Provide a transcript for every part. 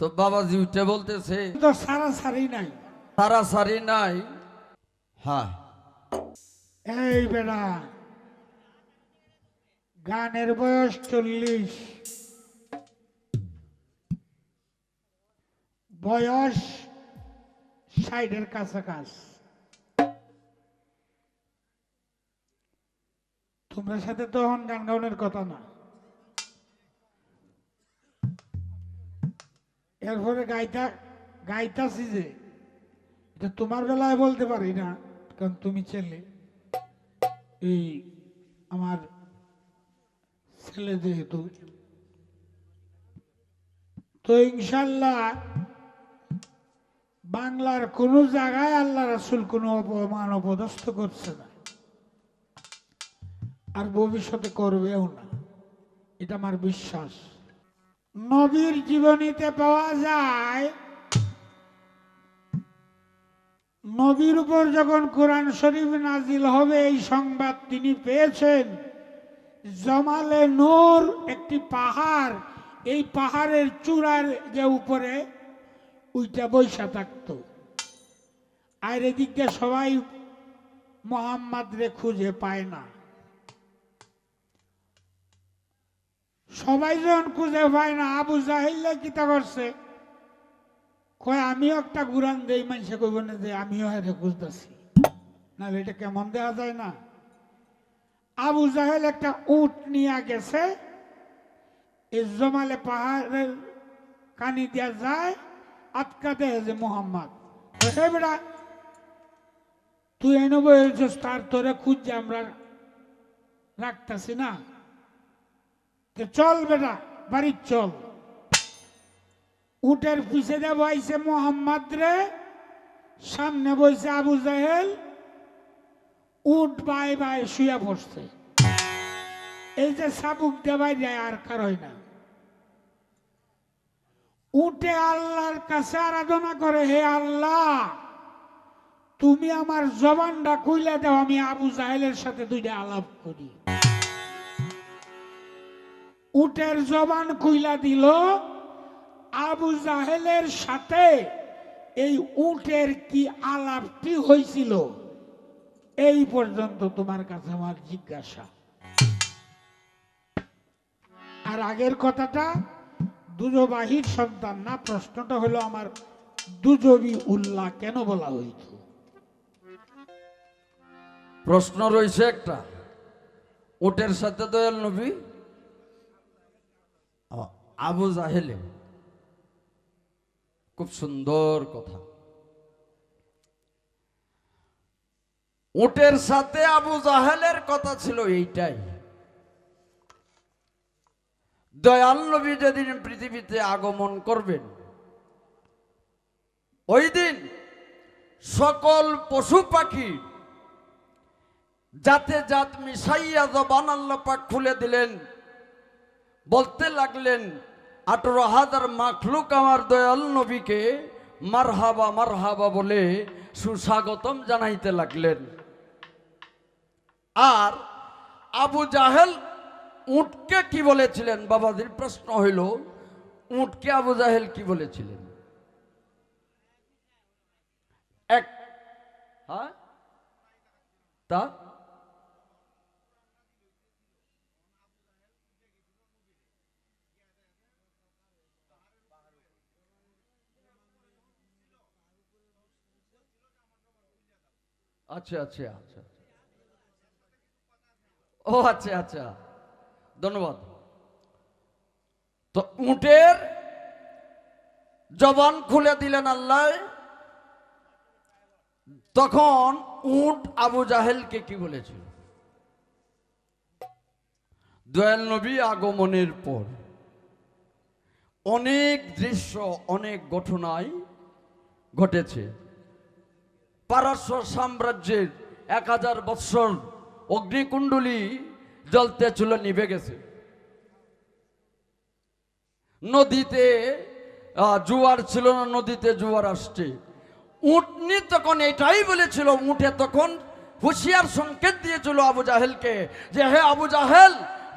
তো বাবাজি উঠে বলতেছে সারা সারি নাই। তারা সারি নাই। হ্যাঁ। এই বেড়া গানের বয়স চল্লিশ। বয়স ষাটের কাছাকাছি। তোমরা সাথে তো এখন গান গাউনের কথা না। এরপরে গাইতা, গাইতাছি যে, এটা তোমার বেলায় বলতে পারি না, কারণ তুমি ছেলে। এই আমার ছেলে যেহেতু, তো ইনশাল্লাহ বাংলার কোন জায়গায় আল্লাহ রাসুল কোনো অপমান অপদস্থ করছে না। আর ভবিষ্যতে করবেও না। এটা আমার বিশ্বাস। নবীর জীবনীতে পাওয়া যায়, নবীর উপর যখন কোরআন শরীফ নাজিল হবে, এই সংবাদ তিনি পেয়েছেন। জমালে নূর একটি পাহাড়, এই পাহাড়ের চূড়ার যে উপরে, ওইটা বৈশা থাকতো। আর এদিক সবাই মোহাম্মদ রে খুঁজে পায় না। সবাই যখন খুঁজে পায় না, আবু জাহিল্লা কিতা করছে? কয়, আমিও একটা গুরান দেই মানুষে কইব না যে আমিও হেরে খুঁজতেছি। নাহলে এটা কেমন দেওয়া যায় না? আবু জাহেল একটা উট নিয়ে গেছে এই জমালে পাহাড়ের কানি দিয়া যায়, আটকা দেয় যে মোহাম্মদ। বেড়া তুই এনে বলছিস তার তোরে খুঁজছে আমরা রাখতেছি না? তো চল বেটা বাড়ির চল। উটের পিছে দিয়ে বইছে, মোহাম্মদ রে। সামনে বইছে, আবু জাহেল। উট বাই বাই শুয়ে বসছে এই যে সাবুক দেবাই যায়, আর কার হয় না। উঠে আল্লাহর কাছে আরাধনা করে, হে আল্লাহ, তুমি আমার জবানটা কইলা দাও, আমি আবু জাহেলের সাথে দুইটা আলাপ করি। উটের জবান কইলা দিল। আবু জাহেলের সাথে এই উটের কি আলাপটি হয়েছিল এই পর্যন্ত তোমার কাছে আমার জিজ্ঞাসা। আর আগের কথাটা, দুজবাহির সন্তান না, প্রশ্নটা হলো আমার দুজবি উল্লাহ কেন বলা হইত প্রশ্ন রয়েছে একটা। উটের সাথে দয়াল নবী আবু জাহেলে খুব সুন্দর কথা। উটের সাথে আবু জাহেলের কথা ছিল এইটাই। দয়াল নবী যেদিন পৃথিবীতে আগমন করবেন, ওই দিন সকল পশু পাখি জাতে জাত মিশাইয়া জবান আল্লাহ পাক খুলে দিলেন। বলতে লাগলেন, আঠারো হাজার মাখলুক আমার দয়াল নবীকে মারহাবা মারহাবা বলে সুস্বাগতম জানাইতে লাগলেন। আর আবু জাহেল উটকে কি বলেছিলেন? বাবাজির প্রশ্ন হইল, উটকে আবু জাহেল কি বলেছিলেন? এক হ্যাঁ? তা? আচ্ছা আচ্ছা। আচ্ছা ও আচ্ছা আচ্ছা। ধন্যবাদ। তো উটের জবান খুলে দিলেন আল্লাহ। তখন উট আবু জাহেলকে কি বলেছিল? দয়াল নবী আগমনের পর অনেক দৃশ্য, অনেক ঘটনায় ঘটেছে। পারস্য সাম্রাজ্যের এক হাজার বৎসর অগ্নিকুণ্ডলী জলতে চুলো নিভে গেছে নদীতে জোয়ার ছিল না, নদীতে জুয়ার আসছে। উটনি তখন এটাই বলেছিল, উঠে তখন হুশিয়ার সংকেত দিয়েছিল আবু জাহেলকে যে, হে আবু জাহেল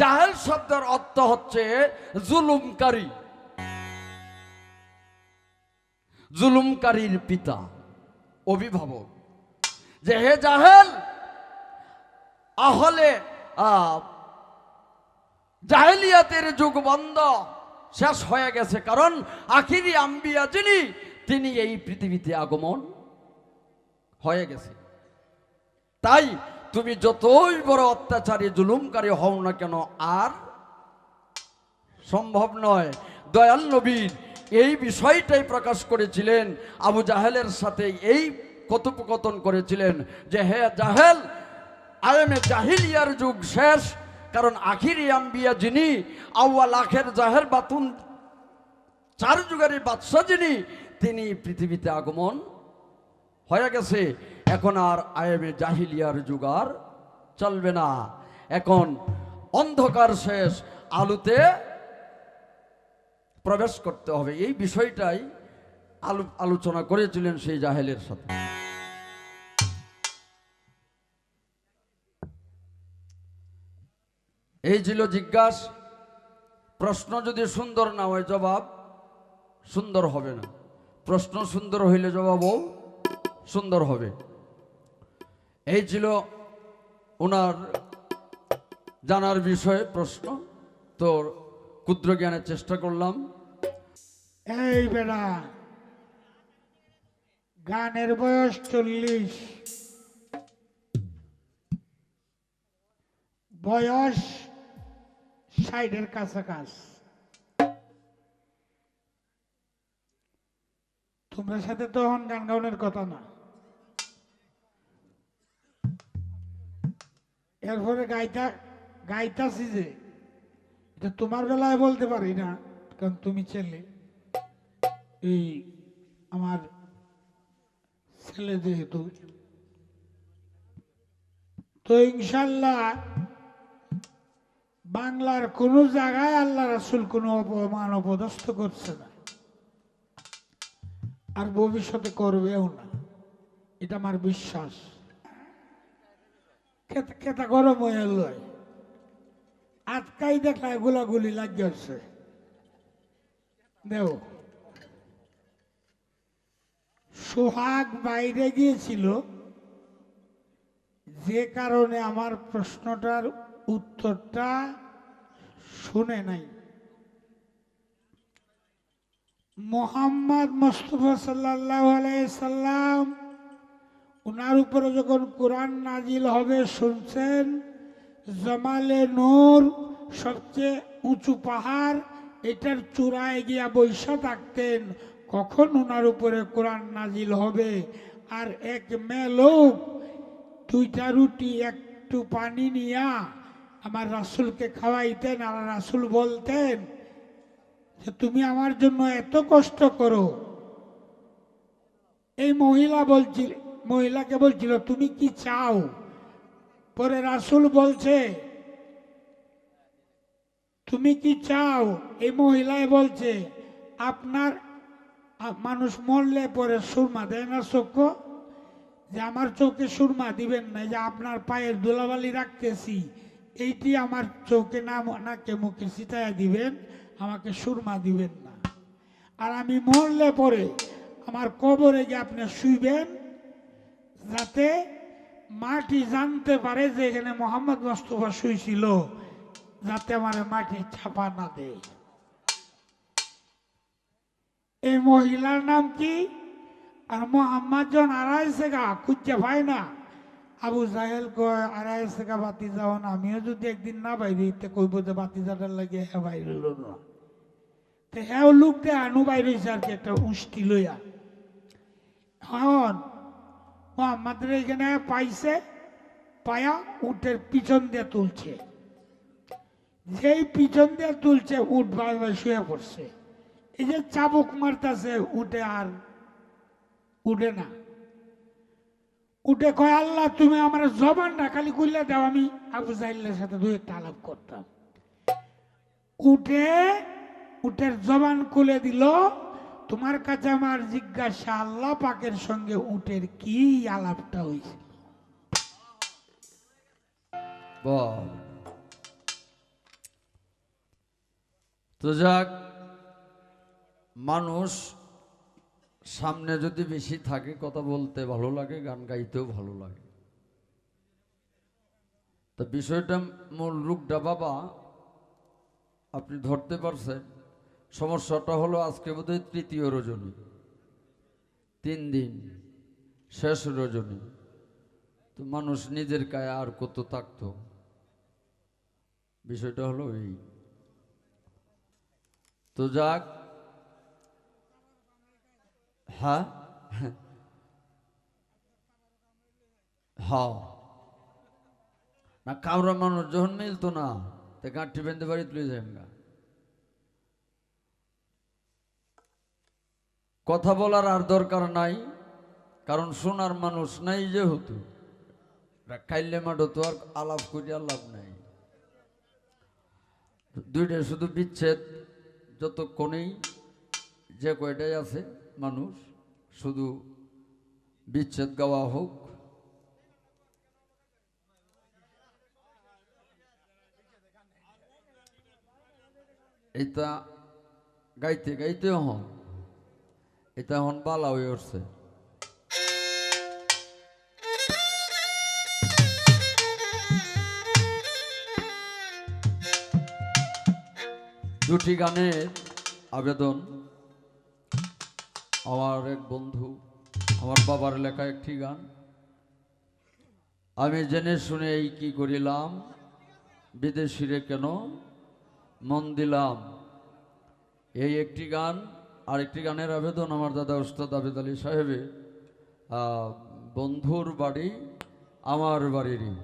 জাহেল শব্দের অর্থ হচ্ছে জুলুমকারী। জুলুমকারীর পিতা। অভিভাবক। যে হে জাহেল আহলে আহ, জাহেলিয়াতের যুগ বন্ধ শেষ হয়ে গেছে। কারণ আখিরি আম্বিয়া যিনি তিনি এই পৃথিবীতে আগমন হয়ে গেছে। তাই তুমি যতই বড় অত্যাচারী জুলুমকারী হও না কেন আর সম্ভব নয়। দয়াল নবীর এই বিষয়টাই প্রকাশ করেছিলেন আবু জাহেলের সাথে এই কথোপকথন করেছিলেন যে হে জাহেল আয়মে জাহিলিয়ার যুগ শেষ, কারণ আখিরি আম্বিয়া যিনি, আউয়াল আখের জাহের বাতুন, চার যুগের বাদশাহ যিনি, তিনি পৃথিবীতে আগমন হয়ে গেছে। এখন আর আয়েমে জাহিলিয়ার যুগ আর চলবে না। এখন অন্ধকার শেষ, আলুতে প্রবেশ করতে হবে। এই বিষয়টাই আলু আলোচনা করেছিলেন সেই জাহেলের সাথে। এই ছিল জিজ্ঞাস। প্রশ্ন যদি সুন্দর না হয় জবাব, সুন্দর হবে না। প্রশ্ন সুন্দর হইলে জবাবও সুন্দর হবে। এই ছিল ওনার জানার বিষয়ে প্রশ্ন। তো ক্ষুদ্র জ্ঞানের চেষ্টা করলাম। এই বেড়া, গানের বয়স চল্লিশ। বয়স ষাটের কাছাকাছি। তোমরা সাথে তো এখন গান গাউনের কথা না। এরপরে গাইতা, গাইতাছি যে। তোমার বেলায় বলতে পারি না, কারণ তুমি ছেলে। এই আমার ছেলে যেহেতু, তো ইনশাল্লাহ বাংলার কোন জায়গায় আল্লাহ রাসুল কোনো অপমান অপদস্থ করছে না। আর ভবিষ্যতে করবেও না। এটা আমার বিশ্বাস। খেতা গরম হয়ে লয় আজকাই দেখলা গোলাগুলি লাগিয়েছে দেও। সোহাগ বাইরে গিয়েছিল। যে কারণে আমার প্রশ্নটার উত্তরটা শুনে নাই। মোহাম্মদ মোস্তফা সাল্লাহ সাল্লাম ওনার উপরে যখন কোরআন নাজিল হবে শুনছেন জমালে নূর সবচেয়ে উঁচু পাহাড়, এটার চূড়ায় গিয়া বৈশা থাকতেন। কখন ওনার উপরে কোরআন নাজিল হবে? আর এক মেয়ে লোক, দুইটা রুটি, একটু পানি নিয়া আমার রাসুলকে খাওয়াইতেন আর রাসুল বলতেন যে, তুমি আমার জন্য এত কষ্ট করো। এই মহিলা বলছিল, মহিলাকে বলছিল, তুমি কি চাও? পরে রাসুল বলছে, তুমি কি চাও? এই মহিলায় বলছে, আপনার মানুষ মরলে পরে সুরমা দেয় না চক্ষু? যে আমার চোখে সুরমা দিবেন না যে আপনার পায়ের দোলাবালি রাখতেছি, এইটি আমার চোখে না নাকে মুখে ছিটাইয়া দিবেন, আমাকে সুরমা দিবেন না। আর আমি মরলে পরে আমার কবরে গিয়ে আপনি শুইবেন, যাতে মাটি জানতে পারে যে এখানে মোহাম্মদ মোস্তফা শুয়েছিল যাতে আমার মাটি ছাপা না দেয়। এই মহিলার নাম কি? আর মোহাম্মদ জন আড়াই সেগা খুঁজছে ভাই না। আবু জাহেল কয়, আড়াই সেগা বাতি যাও না আমিও যদি একদিন না বাইরে তে কইব যে বাতি যাটার লাগে হ্যাঁ বাইরে না। তো হ্যাঁ লোক দে আনু বাইরে হয়েছে আর কি একটা উষ্টি লইয়া। হন আমাদের এখানে পাইছে, পায়া উটের পিছন দিয়ে তুলছে। যেই পিছন দিয়ে তুলছে, উট বাই শুয়ে পড়ছে। এই যে চাবুক মারতাছে উঠে আর উঠে না। উঠে কয়, আল্লাহ, তুমি আমার জবানটা খালি খুললে দাও, আমি আবু জাহিলের সাথে দুই একটা আলাপ করতাম। উঠে উটের জবান খুলে দিল তোমার কাছে আমার জিজ্ঞাসা, আল্লাহ পাকের সঙ্গে উটের কি আলাপটা হয়েছিল। তো যাক, মানুষ সামনে যদি বেশি থাকে, কথা বলতে ভালো লাগে, গান গাইতেও ভালো লাগে। তা বিষয়টা মূল রূপটা বাবা, আপনি ধরতে পারছেন। সমস্যাটা হলো আজকে বোধহয় তৃতীয় রজনী। তিন দিন, শেষ রজনী। তো মানুষ নিজের গায়ে আর কত থাকতো বিষয়টা হলো এই। তো যাক। হ্যাঁ? হ্যাঁ। না কাউরা মানুষ যখন মিলতো না, তা গাঁঠি বেঁধে বাড়ি তুলে যায় গা কথা বলার আর দরকার নাই, কারণ শোনার মানুষ নাই যেহেতু। খাইলে মাঠো তো আর আলাপ করিয়া লাভ নাই। দুইটা শুধু বিচ্ছেদ, যতক্ষণেই যে কয়টাই আছে মানুষ, শুধু বিচ্ছেদ গাওয়া হোক। এটা গাইতে গাইতে হন। এটা এখন বালা হয়ে উঠছে। দুটি গানের আবেদন। আমার এক বন্ধু, আমার বাবার লেখা একটি গান। আমি জেনে শুনে এই কি করিলাম, বিদেশিরে কেন মন দিলাম? এই একটি গান আর একটি গানের আবেদন আমার দাদা উস্তাদ আবেদ আলী সাহেবে বন্ধুর বাড়ি আমার বাড়িরই।